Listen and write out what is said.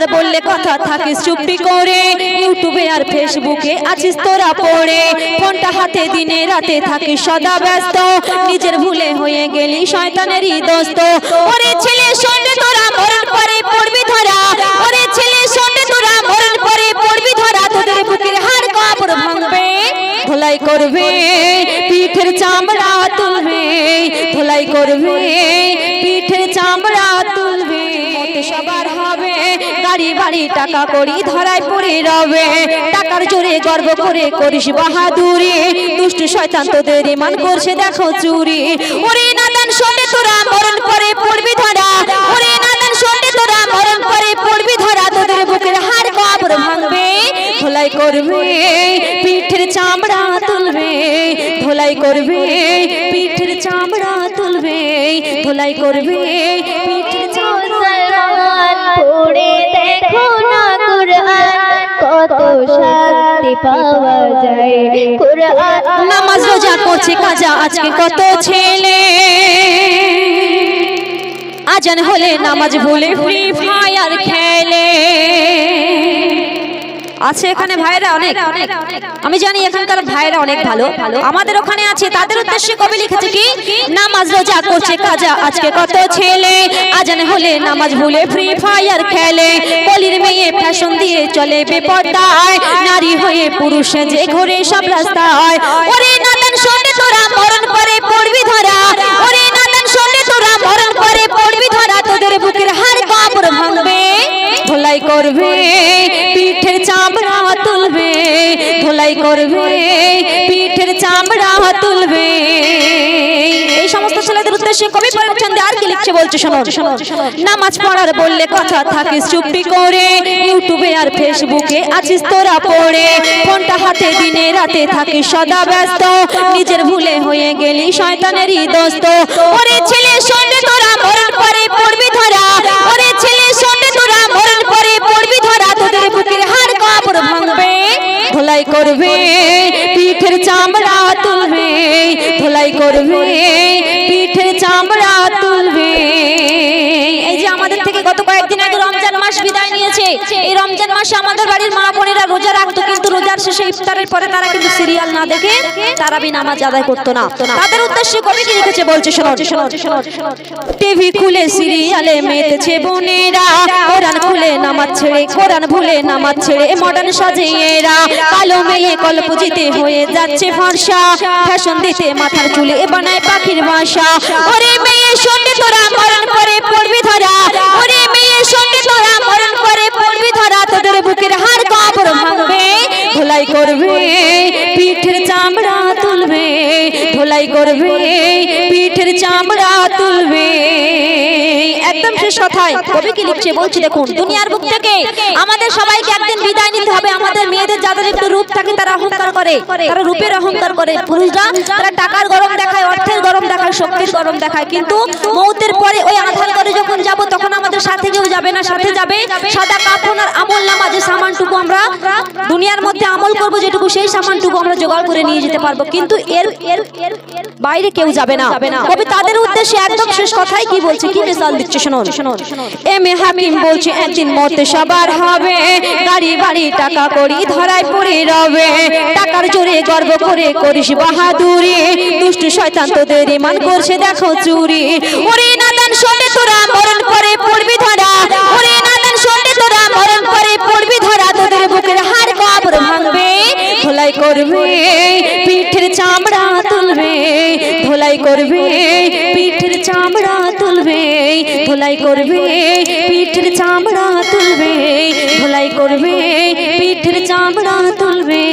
পড়ার বললে কথা থাকিস চুপটি করে। ইউটিউবে আর ফেসবুকে আছিস তোরা পড়ে। ফোনটা হাতে দিনে রাতে থাকিস, সদা ব্যস্ত। নিজের ভুলে হয়ে গেলি, শয়তানেরই দোস্ত। ওরে ছেলে সন্ধ্যে তোরা, মরণ পরে পড়বি ধরা। ওরে ছেলে সন্ধ্যে তোরা, মরণ পরে পড়বি ধরা। তোদের বুকের হাড় কাপড় ভাঙবে, ধোলাই করবে, পিঠের চামড়া তুলবে, ধোলাই করবে, পিঠের চামড়া তুলবে। সবার গাড়ি বাড়ি টাকা করি পড়ে রবে। টাকার জোরে গর্ব করে করিস বাহাদুরি। শয়তান তোদের ইমান করছে, দেখো চুরি। ওরে নাদান শোনে তোরা, মরণ করে পড়বি ধরা। ওরে নাদান শোনে তোরা, মরণ করে পড়বি ধরা। তোদের বুকের হাড় কবর ভাঙবে, ধোলাই করবে, পিঠের চামড়া তুলবে, ধোলাই করবে, পিঠের চামড়া তুলবে, ধোলাই করবে নামাজ রোজা করছে কাজা আজকে কত ছেলে। আজান হলে নামাজ ভুলে ফ্রি ফায়ার খেলে। আছে এখানে ভাইরা অনেক। আমি জানি এখানকার ভাইরা অনেক ভালো। আমাদের ওখানে আছে তাদের উদ্দেশ্যে কবি লিখেছে কি? নামাজ রোজা করছে কাজা আজকে কত ছেলে? আজান হলে নামাজ ভুলে ফ্রি ফায়ার খেলে। কলির মেয়ে ফ্যাশন দিয়ে চলে বেপর্দায় নারী হয়ে পুরুষ যে ঘরে সব রাস্তায় ওরে করবে পিঠের চামড়া তুলবে, ধোলাই করবে, পিঠের চামড়া তুলবে। এই সমস্ত ছেলেদের উদ্দেশ্যে কবি পরমচন্দ আর কি লিখছে বলছে শোনো? নামাজ পড়ার বললে কথা থাকিস চুপটি করে ইউটিউবে আর ফেসবুকে আছিস তোরা পড়ে। ফোনটা হাতে দিনে রাতে থাকিস, সদা ব্যস্ত। নিজের ভুলে হয়ে গেলি, শয়তানেরই দোস্ত। ওরে ছেলে শোনে করবে পিঠের চামড়া তুলবে ধোলাই করবে এই রমজান মাসে আমাদের বাড়ির মা বোনেরা রোজা রাখতো, কিন্তু রোজার শেষে ইফতারের পরে তারা কিন্তু সিরিয়াল না দেখে তারাবি নামাজ আদায় করতো না। তাদের উদ্দেশ্যে কবি কি লিখেছে বলছে, শোনো শোনো শোনো টিভি খুলে সিরিয়ালে মেতেছে বোনেরা, কোরআন খুলে নামাজ ছেড়ে, কোরআন ভুলে নামাজ ছেড়ে মডার্ন সাজে এরা কালো মেয়ে কল্পজিতে হয়ে যাচ্ছে ফর্সা, ফ্যাশন দিতে মাথার চুলে বানায় পাখির বাসা। ওরে মেয়ে সন্ধ্যে তোরা, মরণ করে পড়বি ধরা। ওরে ধোলাই করবে, পিঠের চামড়া তুলবে, ধোলাই করবে, পিঠের চামড়া তুলবে। একদম শেষ কথায় কবি কি লিখছে বলছি দেখুন, দুনিয়ার বুক থেকে আমাদের সবাইকে একদিন বিদায় নিতে হবে, আমাদের মেয়েদের যাদের একটু রূপ থাকে তারা অহংকার করে, তারা রূপের অহংকার করে। পুরুষরা তারা টাকার গরম দেখায় দেখায় শক্তির গরম দেখায়, কিন্তু মৌতের পরে ওই আধার করে যখন যাব, তখন আমাদের সাথে কেউ যাবে না, সাথে যাবে সাদা কাপড় আর আমল নামা যে সামানটুকু আমরা দুনিয়ার মধ্যে আমল করব যেটুকু, সেই সামানটুকু আমরা জোগাড় করে নিয়ে যেতে পারব। কিন্তু এর বাইরে কেউ যাবে না। কবি তাদের উদ্দেশ্যে একদম শেষ কথাই কি বলছে? কি মিসাল দিচ্ছে, শুনুন। এম এ হাকিম বলছে, একদিন মতে সবার হবে। গাড়ি বাড়ি টাকা করি ধরায় পড়ে রবে। টাকার জোরে গর্ব করে করিস বাহাদুরি। দুষ্ট শয়তান তোদের ইমান করছে দেখো চুরি। ওরে নাদান শোনে তোরা, মরণ করে পড়বি ধরা। ওরে নাদান শোনে তোরা, মরণ করে পড়বি ধরা। তোদের বুকের হাড় কবর ভাঙবে, ধোলাই করবে, পিঠের চামড়া তুলবে, ধোলাই করবে, পিঠের চামড়া তুলবে, ধোলাই করবে, পিঠের চামড়া তুলবে, ধোলাই করবে, পিঠের চামড়া তুলবে।